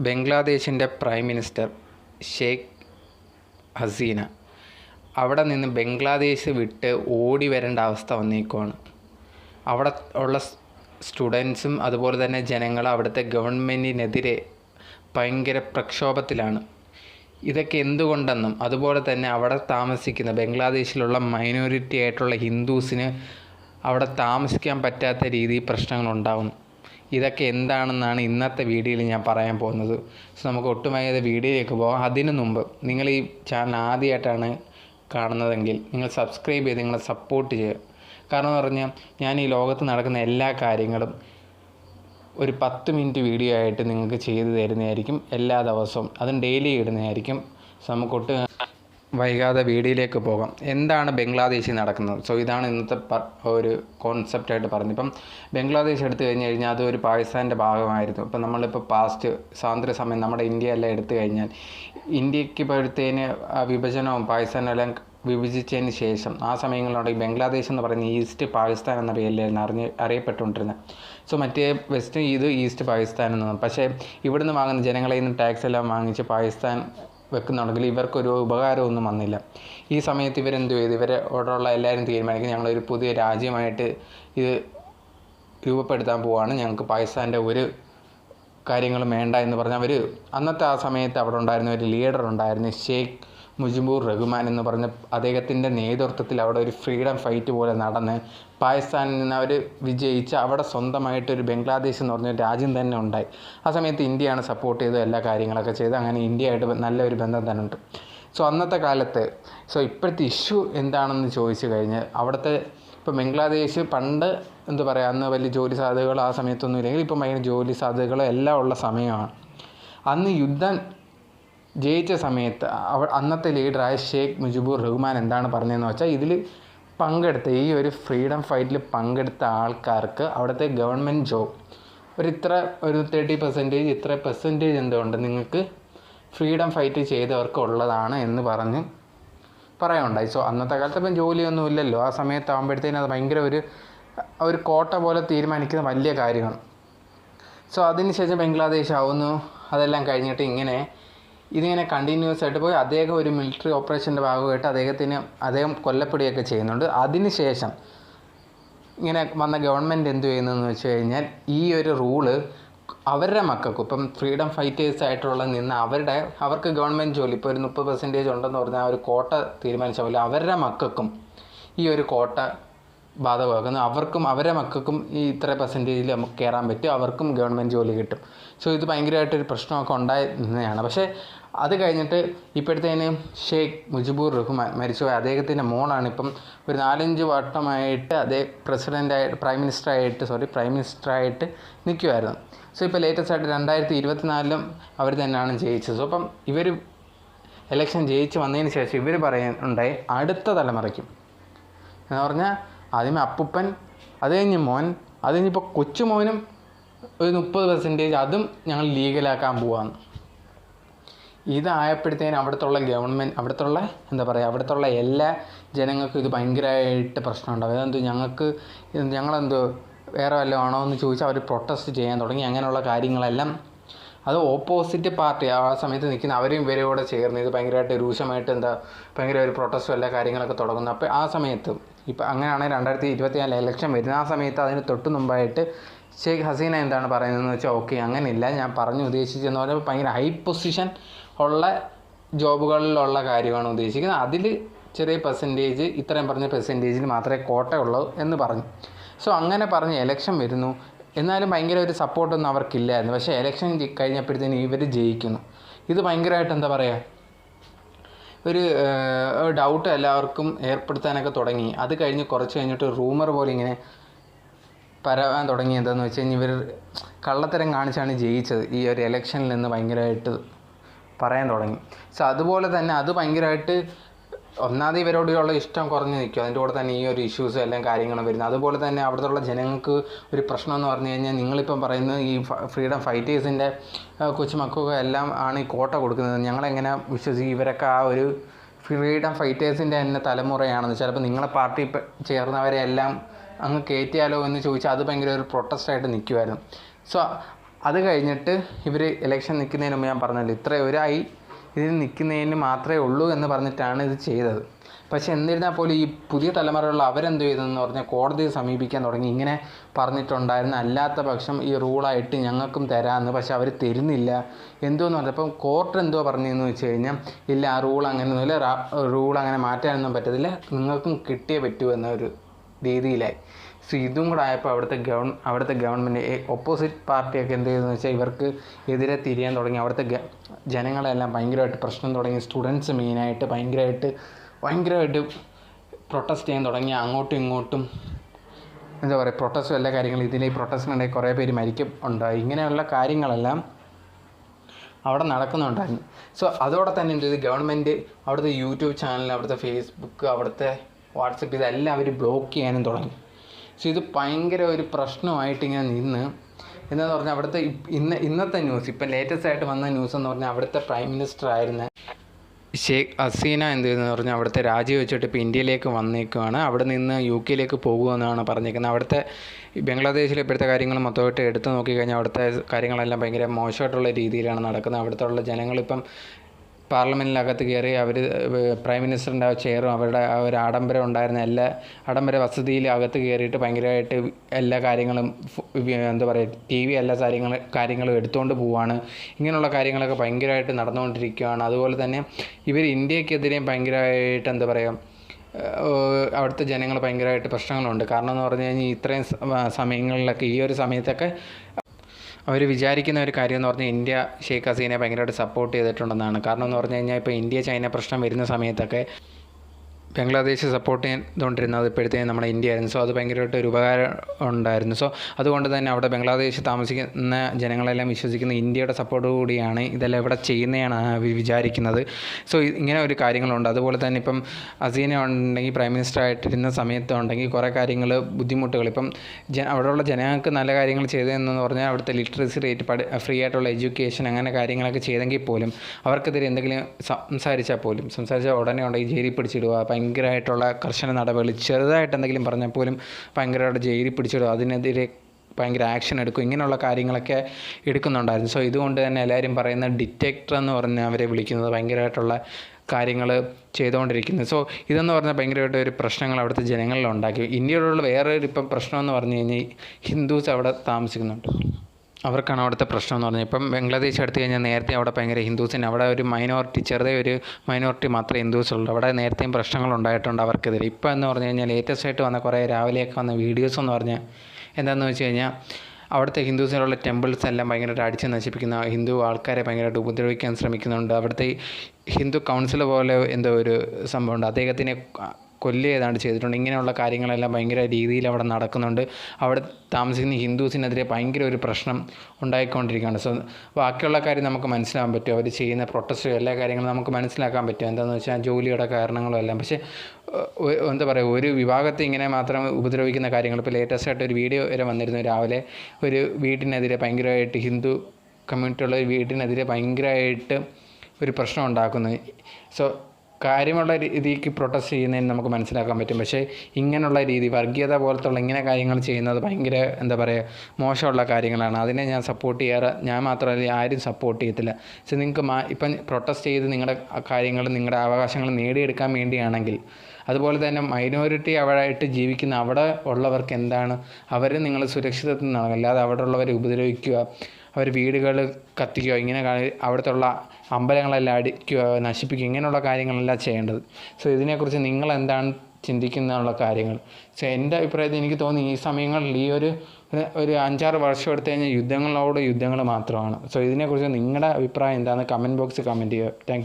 ബംഗ്ലാദേശിന്റെ prime minister Sheikh Hasina അവിടെ നിന്ന് ബംഗ്ലാദേശ് വിട്ട് ഓടി വരേണ്ട അവസ്ഥ വന്നേക്കുവാണ്. അവിടെ ഉള്ള സ്റ്റുഡൻസും അതുപോലെ തന്നെ ജനങ്ങൾ അവിടുത്തെ ഗവൺമെന്റിനെതിരെ ഭയങ്കര പ്രക്ഷോഭത്തിലാണ്. ഇതൊക്കെ എന്തുകൊണ്ടെന്നും അതുപോലെ തന്നെ അവിടെ താമസിക്കുന്ന ബംഗ്ലാദേശിലുള്ള മൈനോറിറ്റി ആയിട്ടുള്ള ഹിന്ദുസിന് അവിടെ താമസിക്കാൻ പറ്റാത്ത രീതിയിൽ പ്രശ്നങ്ങളുണ്ടാകുന്നു ഇതൊക്കെ എന്താണെന്നാണ് ഇന്നത്തെ വീഡിയോയിൽ ഞാൻ പറയാൻ പോകുന്നത്. സോ നമുക്ക് ഒട്ടുമേതെ വീഡിയോയിലേക്ക് പോകാം. അതിനു മുമ്പ് നിങ്ങൾ ഈ ചാനൽ ആദ്യമായിട്ടാണ് കാണുന്നതെങ്കിൽ നിങ്ങൾ സബ്സ്ക്രൈബ് ചെയ്ത് നിങ്ങളെ സപ്പോർട്ട് ചെയ്യുക. കാരണം എന്ന് പറഞ്ഞാൽ ഞാൻ ഈ ലോകത്ത് നടക്കുന്ന എല്ലാ കാര്യങ്ങളും ഒരു പത്ത് മിനിറ്റ് വീഡിയോ ആയിട്ട് നിങ്ങൾക്ക് ചെയ്തു തരുന്നതായിരിക്കും. എല്ലാ ദിവസവും അതും ഡെയിലി ഇടുന്നതായിരിക്കും. സോ നമുക്കൊട്ട് വൈകാതെ വീഡിയോയിലേക്ക് പോകാം. എന്താണ് ബംഗ്ലാദേശിൽ നടക്കുന്നത്? സോ ഇതാണ് ഇന്നത്തെ ഒരു കോൺസെപ്റ്റായിട്ട് പറഞ്ഞത്. ഇപ്പം ബംഗ്ലാദേശ് എടുത്തു കഴിഞ്ഞ് കഴിഞ്ഞാൽ അത് ഒരു പാകിസ്ഥാന്റെ ഭാഗമായിരുന്നു. ഇപ്പം നമ്മളിപ്പോൾ പാസ്റ്റ് സ്വാതന്ത്ര്യ സമയം നമ്മുടെ ഇന്ത്യ എല്ലാം എടുത്തു കഴിഞ്ഞാൽ ഇന്ത്യയ്ക്ക് ഇപ്പോഴത്തേന് വിഭജനവും പാകിസ്ഥാനും എല്ലാം വിഭജിച്ചതിന് ശേഷം ആ സമയങ്ങളിലുണ്ടെങ്കിൽ ബംഗ്ലാദേശ് എന്ന് പറയുന്ന ഈസ്റ്റ് പാകിസ്ഥാൻ എന്ന പേരിലായിരുന്നു അറിഞ്ഞ് അറിയപ്പെട്ടുകൊണ്ടിരുന്നത് സോ മറ്റേ വെസ്റ്റ് ഇത് ഈസ്റ്റ് പാകിസ്ഥാൻ എന്നാണ് പക്ഷേ ഇവിടുന്ന് വാങ്ങുന്ന ജനങ്ങളിൽ നിന്ന് ടാക്സ് എല്ലാം വാങ്ങിച്ച് പാകിസ്ഥാൻ വെക്കുന്നുണ്ടെങ്കിൽ ഇവർക്കൊരു ഉപകാരമൊന്നും വന്നില്ല. ഈ സമയത്ത് ഇവരെന്ത് ചെയ്തു? ഇവരോടുള്ള എല്ലാവരും തീരുമാനിക്കും ഞങ്ങളൊരു പുതിയ രാജ്യമായിട്ട് ഇത് രൂപപ്പെടുത്താൻ പോവുകയാണ് ഞങ്ങൾക്ക് പാകിസ്ഥാന്റെ ഒരു കാര്യങ്ങളും വേണ്ട എന്ന് പറഞ്ഞ് അവർ അന്നത്തെ ആ സമയത്ത് അവിടെ ഉണ്ടായിരുന്ന ഒരു ലീഡർ ഉണ്ടായിരുന്നു ഷെയ്ഖ് മുജിബുർ റഹ്മാൻ എന്ന് പറഞ്ഞ അദ്ദേഹത്തിന്റെ നേതൃത്വത്തിൽ അവിടെ ഒരു ഫ്രീഡം ഫൈറ്റ് പോലെ നടന്ന് പാകിസ്ഥാനിൽ നിന്ന് അവർ വിജയിച്ച് അവിടെ സ്വന്തമായിട്ട് ഒരു ബംഗ്ലാദേശ് എന്ന് പറഞ്ഞൊരു രാജ്യം തന്നെ ഉണ്ടായി. ആ സമയത്ത് ഇന്ത്യയാണ് സപ്പോർട്ട് ചെയ്ത് എല്ലാ കാര്യങ്ങളൊക്കെ ചെയ്ത് അങ്ങനെ ഇന്ത്യയായിട്ട് നല്ലൊരു ബന്ധം തന്നെ ഉണ്ട്. സോ അന്നത്തെ കാലത്ത് സോ ഇപ്പോഴത്തെ ഇഷ്യൂ എന്താണെന്ന് ചോദിച്ചു കഴിഞ്ഞാൽ അവിടുത്തെ ഇപ്പോൾ ബംഗ്ലാദേശ് പണ്ട് എന്താ പറയുക അന്ന് വലിയ ജോലി സാധ്യതകൾ ആ സമയത്തൊന്നും ഇല്ലെങ്കിൽ ഇപ്പം ഭയങ്കര ജോലി സാധ്യതകൾ എല്ലാം ഉള്ള സമയമാണ്. അന്ന് യുദ്ധം ജയിച്ച സമയത്ത് അവ അന്നത്തെ ലീഡറായ ഷേഖ് മുജിബുർ റഹ്മാൻ എന്താണ് പറഞ്ഞതെന്ന് വെച്ചാൽ ഇതിൽ പങ്കെടുത്ത ഈ ഒരു ഫ്രീഡം ഫൈറ്റിൽ പങ്കെടുത്ത ആൾക്കാർക്ക് അവിടുത്തെ ഗവൺമെന്റ് ജോബ് ഒരു ഇത്ര ഒരു തേർട്ടി പെർസെന്റേജ് ഇത്ര പെർസെന്റേജ് എന്തുകൊണ്ട് നിങ്ങൾക്ക് ഫ്രീഡം ഫൈറ്റ് ചെയ്തവർക്ക് ഉള്ളതാണ് എന്ന് പറഞ്ഞ് പറയുണ്ടായി സോ അന്നത്തെ കാലത്ത് ഇപ്പം ജോലിയൊന്നും ഇല്ലല്ലോ. ആ സമയത്ത് ആകുമ്പോഴത്തേനും അത് ഭയങ്കര ഒരു ഒരു കോട്ട പോലെ തീരുമാനിക്കുന്ന വലിയ കാര്യമാണ്. സോ അതിനുശേഷം ബംഗ്ലാദേശ് ആവുന്നു. അതെല്ലാം കഴിഞ്ഞിട്ട് ഇങ്ങനെ ഇതിങ്ങനെ കണ്ടിന്യൂസ് ആയിട്ട് പോയി. അദ്ദേഹം ഒരു മിലിറ്ററി ഓപ്പറേഷന്റെ ഭാഗമായിട്ട് അദ്ദേഹത്തിന് അദ്ദേഹം കൊല്ലപ്പെടുകയൊക്കെ ചെയ്യുന്നുണ്ട്. അതിനുശേഷം ഇങ്ങനെ വന്ന ഗവൺമെന്റ് എന്തു ചെയ്യുന്നതെന്ന് വെച്ച് കഴിഞ്ഞാൽ ഈ ഒരു റൂൾ അവരുടെ മക്കൾക്കും ഇപ്പം ഫ്രീഡം ഫൈറ്റേഴ്സ് ആയിട്ടുള്ള നിന്ന് അവരുടെ അവർക്ക് ഗവൺമെന്റ് ജോലി ഇപ്പോൾ ഒരു മുപ്പത് പെർസെന്റേജ് ഉണ്ടെന്ന് പറഞ്ഞാൽ ആ ഒരു കോട്ട തീരുമാനിച്ച പോലെ അവരുടെ മക്കൾക്കും ഈ ഒരു കോട്ട ബാധകമാക്കുന്നു. അവർക്കും അവരെ മക്കൾക്കും ഈ ഇത്ര പെർസെന്റേജിൽ നമുക്ക് കയറാൻ പറ്റും. അവർക്കും ഗവൺമെന്റ് ജോലി കിട്ടും. സോ ഇത് ഭയങ്കരമായിട്ടൊരു പ്രശ്നമൊക്കെ ഉണ്ടായി ഉണ്ടായിരുന്നതാണ്. പക്ഷേ അത് കഴിഞ്ഞിട്ട് ഇപ്പോഴത്തേന് ഷെയ്ഖ് മുജിബുർ റഹ്മാൻ മരിച്ചുപോയ അദ്ദേഹത്തിന്റെ മോളാണ് ഇപ്പം ഒരു നാലഞ്ച് വട്ടമായിട്ട് അതേ പ്രസിഡന്റായിട്ട് പ്രൈം മിനിസ്റ്റർ ആയിട്ട് സോറി പ്രൈം മിനിസ്റ്റർ ആയിട്ട് നിൽക്കുമായിരുന്നു സോ ഇപ്പോൾ ലേറ്റസ്റ്റ് ആയിട്ട് രണ്ടായിരത്തി ഇരുപത്തിനാലിലും അവർ തന്നെയാണ് ജയിച്ചത്. സോ അപ്പം ഇവർ ഇലക്ഷൻ ജയിച്ച് വന്നതിന് ശേഷം ഇവർ പറയുന്നുണ്ടായി അടുത്ത തലമുറയ്ക്കും. എന്ന് പറഞ്ഞാൽ ആദ്യമേ അപ്പുപ്പൻ അത് കഴിഞ്ഞ് മോൻ അത് കഴിഞ്ഞിപ്പോൾ കൊച്ചുമോനും ഒരു മുപ്പത് പെർസെന്റേജ് അതും ഞങ്ങൾ ലീഗലാക്കാൻ പോവാന്ന്. ഇതായപ്പോഴത്തേനും അവിടുത്തുള്ള ഗവൺമെന്റ് അവിടുത്തുള്ള എന്താ പറയുക അവിടുത്തുള്ള എല്ലാ ജനങ്ങൾക്കും ഇത് ഭയങ്കരമായിട്ട് പ്രശ്നമുണ്ടാവും. അതെന്തോ ഞങ്ങൾക്ക് ഞങ്ങളെന്തോ വേറെ വല്ലതും ആണോ എന്ന് ചോദിച്ചാൽ അവർ പ്രൊട്ടസ്റ്റ് ചെയ്യാൻ തുടങ്ങി. അങ്ങനെയുള്ള കാര്യങ്ങളെല്ലാം അത് ഓപ്പോസിറ്റ് പാർട്ടി ആ സമയത്ത് നിൽക്കുന്ന അവരും ഇവരും കൂടെ ചേർന്ന് ഇത് ഭയങ്കരമായിട്ട് രൂക്ഷമായിട്ട് എന്താ ഭയങ്കര ഒരു പ്രൊട്ടസ്റ്റും എല്ലാ കാര്യങ്ങളൊക്കെ തുടങ്ങുന്നു. അപ്പോൾ ആ സമയത്ത് ഇപ്പം അങ്ങനെയാണെങ്കിൽ രണ്ടായിരത്തി ഇരുപത്തിനാല് ഇലക്ഷൻ വരുന്ന ആ സമയത്ത് അതിന് തൊട്ട് മുമ്പായിട്ട് ഷെയ്ഖ് ഹസീന എന്താണ് പറയുന്നതെന്ന് വെച്ചാൽ ഓക്കെ അങ്ങനെയില്ല ഞാൻ പറഞ്ഞു ഉദ്ദേശിച്ചെന്ന് പറഞ്ഞാൽ ഭയങ്കര ഹൈ പൊസിഷൻ ഉള്ള ജോബുകളിലുള്ള കാര്യമാണ് ഉദ്ദേശിക്കുന്നത്. അതിൽ ചെറിയ പെർസെന്റേജ് ഇത്രയും പറഞ്ഞ പെർസെന്റേജിൽ മാത്രമേ കോട്ടയുള്ളൂ എന്ന് പറഞ്ഞു. സോ അങ്ങനെ പറഞ്ഞ് എലക്ഷൻ വരുന്നു. എന്നാലും ഭയങ്കര ഒരു സപ്പോർട്ടൊന്നും അവർക്കില്ലായിരുന്നു. പക്ഷേ എലക്ഷൻ കഴിഞ്ഞപ്പോഴത്തേന് ഇവർ ജയിക്കുന്നു. ഇത് ഭയങ്കരമായിട്ട് എന്താ പറയുക ഒരു ഡൗട്ട് എല്ലാവർക്കും ഏർപ്പെടുത്താനൊക്കെ തുടങ്ങി. അത് കഴിഞ്ഞ് കുറച്ച് കഴിഞ്ഞിട്ട് റൂമർ പോലെ ഇങ്ങനെ പരവാൻ തുടങ്ങി. എന്താണെന്ന് വെച്ച് കഴിഞ്ഞാൽ ഇവർ കള്ളത്തരം കാണിച്ചാണ് ജയിച്ചത്. ഈ ഒരു ഇലക്ഷനിൽ നിന്ന് ഭയങ്കരമായിട്ട് പറയാൻ തുടങ്ങി. സോ അതുപോലെ തന്നെ അത് ഭയങ്കരമായിട്ട് ഒന്നാമത് ഇവരോടുള്ള ഇഷ്ടം കുറഞ്ഞു നിൽക്കും. അതിന്റെ കൂടെ തന്നെ ഈ ഒരു ഇഷ്യൂസും എല്ലാം കാര്യങ്ങളും വരുന്നത്. അതുപോലെ തന്നെ അവിടുത്തെ ജനങ്ങൾക്ക് ഒരു പ്രശ്നം എന്ന് പറഞ്ഞു കഴിഞ്ഞാൽ നിങ്ങളിപ്പം പറയുന്നത് ഈ ഫ്രീഡം ഫൈറ്റേഴ്സിന്റെ കൊച്ചുമക്കൾക്കും എല്ലാം ആണ് ഈ കോട്ട കൊടുക്കുന്നത്. ഞങ്ങളെങ്ങനെ വിശ്വസിക്കും? ഇവരൊക്കെ ആ ഒരു ഫ്രീഡം ഫൈറ്റേഴ്സിന്റെ തന്നെ തലമുറയാണെന്ന്. ചിലപ്പോൾ നിങ്ങളെ പാർട്ടി ചേർന്നവരെ എല്ലാം അങ്ങ് കയറ്റിയാലോ എന്ന് ചോദിച്ചാൽ അത് ഭയങ്കര ഒരു പ്രൊട്ടസ്റ്റായിട്ട് നിൽക്കുമായിരുന്നു സോ അത് കഴിഞ്ഞിട്ട് ഇവർ ഇലക്ഷൻ നിൽക്കുന്നതിന് മുമ്പ് ഞാൻ പറഞ്ഞല്ലോ ഇത്ര ഒരായി ഇതിൽ നിൽക്കുന്നതിന് മാത്രമേ ഉള്ളൂ എന്ന് പറഞ്ഞിട്ടാണ് ഇത് ചെയ്തത്. പക്ഷേ എന്നിരുന്നാൽ പോലും ഈ പുതിയ തലമുറയുള്ള അവരെന്ത് ചെയ്തെന്ന് പറഞ്ഞാൽ കോടതിയെ സമീപിക്കാൻ തുടങ്ങി. ഇങ്ങനെ പറഞ്ഞിട്ടുണ്ടായിരുന്നു. അല്ലാത്ത പക്ഷം ഈ റൂളായിട്ട് ഞങ്ങൾക്കും തരാമെന്ന്. പക്ഷെ അവർ തരുന്നില്ല. എന്തോന്ന് പറഞ്ഞപ്പം കോർട്ട് എന്തോ പറഞ്ഞതെന്ന് വെച്ച് കഴിഞ്ഞാൽ ഇല്ല ആ റൂൾ അങ്ങനെയൊന്നുമില്ല റൂൾ അങ്ങനെ മാറ്റാനൊന്നും പറ്റത്തില്ല. നിങ്ങൾക്കും കിട്ടിയേ പറ്റൂ എന്നൊരു രീതിയിലായി. സോ ഇതും കൂടെ ആയപ്പോൾ അവിടുത്തെ ഗവൺ അവിടുത്തെ ഗവൺമെന്റ് ഓപ്പോസിറ്റ് പാർട്ടിയൊക്കെ എന്ത് ചെയ്തെന്ന് വെച്ചാൽ ഇവർക്ക് എതിരെ തിരിയാൻ തുടങ്ങി. അവിടുത്തെ ജനങ്ങളെല്ലാം ഭയങ്കരമായിട്ട് പ്രശ്നം തുടങ്ങി. സ്റ്റുഡൻസ് മെയിനായിട്ട് ഭയങ്കരമായിട്ട് ഭയങ്കരമായിട്ട് പ്രൊട്ടസ്റ്റ് ചെയ്യാൻ തുടങ്ങി. അങ്ങോട്ടും ഇങ്ങോട്ടും എന്താ പറയുക പ്രൊട്ടസ്റ്റും എല്ലാ കാര്യങ്ങളും ഇതിൽ ഈ പ്രൊട്ടസ്റ്റിനിടയിൽ കുറേ പേര് മരിക്കും ഉണ്ടായി. ഇങ്ങനെയുള്ള കാര്യങ്ങളെല്ലാം അവിടെ നടക്കുന്നുണ്ടായിരുന്നു. സോ അതോടെ തന്നെ എന്ത് ചെയ്തു? ഗവൺമെന്റ് അവിടുത്തെ യൂട്യൂബ് ചാനൽ അവിടുത്തെ ഫേസ്ബുക്ക് അവിടുത്തെ വാട്സപ്പ് ഇതെല്ലാം അവർ ബ്ലോക്ക് ചെയ്യാനും തുടങ്ങി. സോ ഇത് ഭയങ്കര ഒരു പ്രശ്നമായിട്ട് ഇങ്ങനെ നിന്ന് എന്താന്ന് പറഞ്ഞാൽ അവിടുത്തെ ഇന്ന ഇന്ന് ഇന്നത്തെ ന്യൂസ് ഇപ്പം ലേറ്റസ്റ്റ് ആയിട്ട് വന്ന ന്യൂസ് എന്ന് പറഞ്ഞാൽ അവിടുത്തെ പ്രൈം മിനിസ്റ്റർ ആയിരുന്ന ഷേഖ് ഹസീന എന്ത് ചെയ്തെന്ന് പറഞ്ഞാൽ അവിടുത്തെ രാജ്യം വെച്ചിട്ട് ഇപ്പോൾ ഇന്ത്യയിലേക്ക് വന്നേക്കുവാണ്. അവിടെ നിന്ന് യു കെയിലേക്ക് പോകുമെന്നാണ് പറഞ്ഞേക്കുന്നത് അവിടുത്തെ ബംഗ്ലാദേശിലെ ഇപ്പോഴത്തെ കാര്യങ്ങൾ മൊത്തമായിട്ട് എടുത്തു നോക്കിക്കഴിഞ്ഞാൽ അവിടുത്തെ കാര്യങ്ങളെല്ലാം ഭയങ്കര മോശമായിട്ടുള്ള രീതിയിലാണ് നടക്കുന്നത്. അവിടുത്തെ ജനങ്ങളിപ്പം പാർലമെന്റിനകത്ത് കയറി അവർ പ്രൈം മിനിസ്റ്ററിന്റെ ആ ചെയറും അവരുടെ ആ ഒരു ആഡംബരം ഉണ്ടായിരുന്ന എല്ലാ ആഡംബര വസതിയിൽ അകത്ത് കയറിയിട്ട് ഭയങ്കരമായിട്ട് എല്ലാ കാര്യങ്ങളും എന്താ പറയുക ടി വി എല്ലാ കാര്യങ്ങൾ കാര്യങ്ങളും എടുത്തുകൊണ്ട് പോവാണ്. ഇങ്ങനെയുള്ള കാര്യങ്ങളൊക്കെ ഭയങ്കരമായിട്ട് നടന്നുകൊണ്ടിരിക്കുകയാണ് അതുപോലെ തന്നെ ഇവർ ഇന്ത്യക്കെതിരെയും ഭയങ്കരമായിട്ട് എന്താ പറയുക അവിടുത്തെ ജനങ്ങൾ ഭയങ്കരമായിട്ട് പ്രശ്നങ്ങളുണ്ട്. കാരണം എന്ന് പറഞ്ഞു കഴിഞ്ഞാൽ ഇത്രയും സമയങ്ങളിലൊക്കെ ഈ ഒരു സമയത്തൊക്കെ അവർ വിചാരിക്കുന്ന ഒരു കാര്യം എന്ന് പറഞ്ഞാൽ ഇന്ത്യ ഷെയ്ഖ് ഹസീനെ ഭയങ്കരമായിട്ട് സപ്പോർട്ട് ചെയ്തിട്ടുണ്ടെന്നാണ്. കാരണം എന്ന് പറഞ്ഞു കഴിഞ്ഞാൽ ഇപ്പോൾ ഇന്ത്യ ചൈന പ്രശ്നം വരുന്ന സമയത്തൊക്കെ ബംഗ്ലാദേശ് സപ്പോർട്ട് ചെയ്തുകൊണ്ടിരുന്നത് ഇപ്പോഴത്തേക്കും നമ്മുടെ ഇന്ത്യ ആയിരുന്നു. സോ അത് ഭയങ്കരമായിട്ട് ഒരു ഉപകാരം ഉണ്ടായിരുന്നു. സോ അതുകൊണ്ട് തന്നെ അവിടെ ബംഗ്ലാദേശ് താമസിക്കുന്ന ജനങ്ങളെല്ലാം വിശ്വസിക്കുന്ന ഇന്ത്യയുടെ സപ്പോർട്ട് കൂടിയാണ് ഇതെല്ലാം ഇവിടെ ചെയ്യുന്നതാണ് വിചാരിക്കുന്നത്. സോ ഇങ്ങനെ ഒരു കാര്യങ്ങളുണ്ട്. അതുപോലെ തന്നെ ഇപ്പം അസീനെ ഉണ്ടെങ്കിൽ പ്രൈം മിനിസ്റ്റർ ആയിട്ടിരുന്ന സമയത്ത് ഉണ്ടെങ്കിൽ കുറേ കാര്യങ്ങൾ ബുദ്ധിമുട്ടുകൾ. ഇപ്പം ജ അവിടെയുള്ള ജനങ്ങൾക്ക് നല്ല കാര്യങ്ങൾ ചെയ്തതെന്ന് പറഞ്ഞാൽ അവിടുത്തെ ലിറ്ററസി റേറ്റ് പഠി ഫ്രീ ആയിട്ടുള്ള എഡ്യൂക്കേഷൻ അങ്ങനെ കാര്യങ്ങളൊക്കെ ചെയ്തെങ്കിൽ പോലും അവർക്കെതിരെ എന്തെങ്കിലും സംസാരിച്ചാൽ പോലും സംസാരിച്ചാൽ ഉടനെ ഉണ്ടെങ്കിൽ ജയിലിൽ പിടിച്ചിടുക ഭയങ്കരമായിട്ടുള്ള കർശന നടപടികൾ ചെറുതായിട്ട് എന്തെങ്കിലും പറഞ്ഞാൽ പോലും ഭയങ്കരമായിട്ട് ജയിലിൽ പിടിച്ചിടും അതിനെതിരെ ഭയങ്കര ആക്ഷൻ എടുക്കും ഇങ്ങനെയുള്ള കാര്യങ്ങളൊക്കെ എടുക്കുന്നുണ്ടായിരുന്നു. സോ ഇതുകൊണ്ട് തന്നെ എല്ലാവരും പറയുന്ന ഡിറ്റക്ടർ എന്ന് പറഞ്ഞ് അവരെ വിളിക്കുന്നത് ഭയങ്കരമായിട്ടുള്ള കാര്യങ്ങൾ ചെയ്തുകൊണ്ടിരിക്കുന്നത് സോ ഇതെന്ന് പറഞ്ഞാൽ ഭയങ്കരമായിട്ട് ഒരു പ്രശ്നങ്ങൾ അവിടുത്തെ ജനങ്ങളിൽ ഉണ്ടാക്കി ഇന്ത്യയിലുള്ള വേറൊരു ഇപ്പം പ്രശ്നമെന്ന് പറഞ്ഞു കഴിഞ്ഞാൽ ഹിന്ദുസ് അവിടെ താമസിക്കുന്നുണ്ട്. അവർക്കാണ് അവിടുത്തെ പ്രശ്നം എന്ന് പറഞ്ഞാൽ ഇപ്പം ബംഗ്ലാദേശ് എടുത്തു കഴിഞ്ഞാൽ നേരത്തെ അവിടെ ഭയങ്കര ഹിന്ദുസിന് അവിടെ ഒരു മൈനോറിറ്റി ചെറിയ ഒരു മൈനോറിറ്റി മാത്രമേ ഹിന്ദുസ് ഉള്ളൂ. അവിടെ നേരത്തെയും പ്രശ്നങ്ങൾ ഉണ്ടായിട്ടുണ്ട് അവർക്കെതിരെ. ഇപ്പം എന്ന് പറഞ്ഞു കഴിഞ്ഞാൽ ലേറ്റസ്റ്റ് ആയിട്ട് വന്ന കുറേ രാവിലെയൊക്കെ വന്ന വീഡിയോസ് എന്ന് പറഞ്ഞാൽ എന്താണെന്ന് വെച്ച് കഴിഞ്ഞാൽ അവിടുത്തെ ഹിന്ദുസിനുള്ള ടെമ്പിൾസ് എല്ലാം ഭയങ്കരമായിട്ട് അടിച്ചു നശിപ്പിക്കുന്ന ഹിന്ദു ആൾക്കാരെ ഭയങ്കരമായിട്ട് ഉപദ്രവിക്കാൻ ശ്രമിക്കുന്നുണ്ട്. അവിടുത്തെ ഹിന്ദു കൗൺസിൽ പോലെ എന്തോ ഒരു സംഭവമുണ്ട്. അദ്ദേഹത്തിനെ കൊല്ലുക ഏതാണ്ട് ചെയ്തിട്ടുണ്ട്. ഇങ്ങനെയുള്ള കാര്യങ്ങളെല്ലാം ഭയങ്കര രീതിയിൽ അവിടെ നടക്കുന്നുണ്ട്. അവിടെ താമസിക്കുന്ന ഹിന്ദുസിനെതിരെ ഭയങ്കര ഒരു പ്രശ്നം ഉണ്ടായിക്കൊണ്ടിരിക്കുകയാണ്. സോ ബാക്കിയുള്ള കാര്യം നമുക്ക് മനസ്സിലാക്കാൻ പറ്റും. അവർ ചെയ്യുന്ന പ്രൊട്ടസ്റ്റോ എല്ലാ കാര്യങ്ങളും നമുക്ക് മനസ്സിലാക്കാൻ പറ്റും. എന്താണെന്ന് വെച്ചാൽ ജോലിയുടെ കാരണങ്ങളും എല്ലാം. പക്ഷേ എന്താ പറയുക ഒരു വിഭാഗത്തെ ഇങ്ങനെ മാത്രം ഉപദ്രവിക്കുന്ന കാര്യങ്ങൾ. ഇപ്പോൾ ലേറ്റസ്റ്റ് ആയിട്ട് ഒരു വീഡിയോ വരെ വന്നിരുന്നു. രാവിലെ ഒരു വീട്ടിനെതിരെ ഭയങ്കരമായിട്ട് ഹിന്ദു കമ്മ്യൂണിറ്റിയുള്ള ഒരു വീട്ടിനെതിരെ ഭയങ്കരമായിട്ട് ഒരു പ്രശ്നം ഉണ്ടാക്കുന്നത് സോ കാര്യമുള്ള രീതിക്ക് പ്രൊട്ടസ്റ്റ് ചെയ്യുന്നതിന് നമുക്ക് മനസ്സിലാക്കാൻ പറ്റും. പക്ഷേ ഇങ്ങനെയുള്ള രീതി വർഗീയത പോലത്തുള്ള ഇങ്ങനെ കാര്യങ്ങൾ ചെയ്യുന്നത് ഭയങ്കര എന്താ പറയുക മോശമുള്ള കാര്യങ്ങളാണ്. അതിനെ ഞാൻ സപ്പോർട്ട് ചെയ്യാറ് ഞാൻ മാത്രമല്ല ആരും സപ്പോർട്ട് ചെയ്യത്തില്ല. പക്ഷേ നിങ്ങൾക്ക് മാ ഇപ്പം പ്രൊട്ടസ്റ്റ് ചെയ്ത് നിങ്ങളുടെ കാര്യങ്ങൾ നിങ്ങളുടെ അവകാശങ്ങൾ നേടിയെടുക്കാൻ വേണ്ടിയാണെങ്കിൽ അതുപോലെ തന്നെ മൈനോറിറ്റി അവിടെയായിട്ട് ജീവിക്കുന്ന അവിടെ ഉള്ളവർക്ക് എന്താണ്? അവർ നിങ്ങൾ സുരക്ഷിതത്വം നൽകുക അല്ലാതെ അവിടെ ഉള്ളവരെ ഉപദ്രവിക്കുക. അവർ വീടുകൾ കത്തിക്കുകയോ ഇങ്ങനെ അവിടുത്തുള്ള അമ്പലങ്ങളെല്ലാം അടിക്കുകയോ നശിപ്പിക്കുകയോ ഇങ്ങനെയുള്ള കാര്യങ്ങളെല്ലാം ചെയ്യേണ്ടത്. സോ ഇതിനെക്കുറിച്ച് നിങ്ങൾ എന്താണ് ചിന്തിക്കുന്നുള്ള കാര്യങ്ങൾ? സോ എന്റെ അഭിപ്രായത്തിൽ എനിക്ക് തോന്നി ഈ സമയങ്ങളിൽ ഈ ഒരു ഒരു അഞ്ചാറ് വർഷം എടുത്തു കഴിഞ്ഞാൽ യുദ്ധങ്ങളോട് യുദ്ധങ്ങൾ മാത്രമാണ്. സോ ഇതിനെക്കുറിച്ച് നിങ്ങളുടെ അഭിപ്രായം എന്താണെന്ന് കമന്റ് ബോക്സിൽ കമന്റ് ചെയ്യുക. താങ്ക്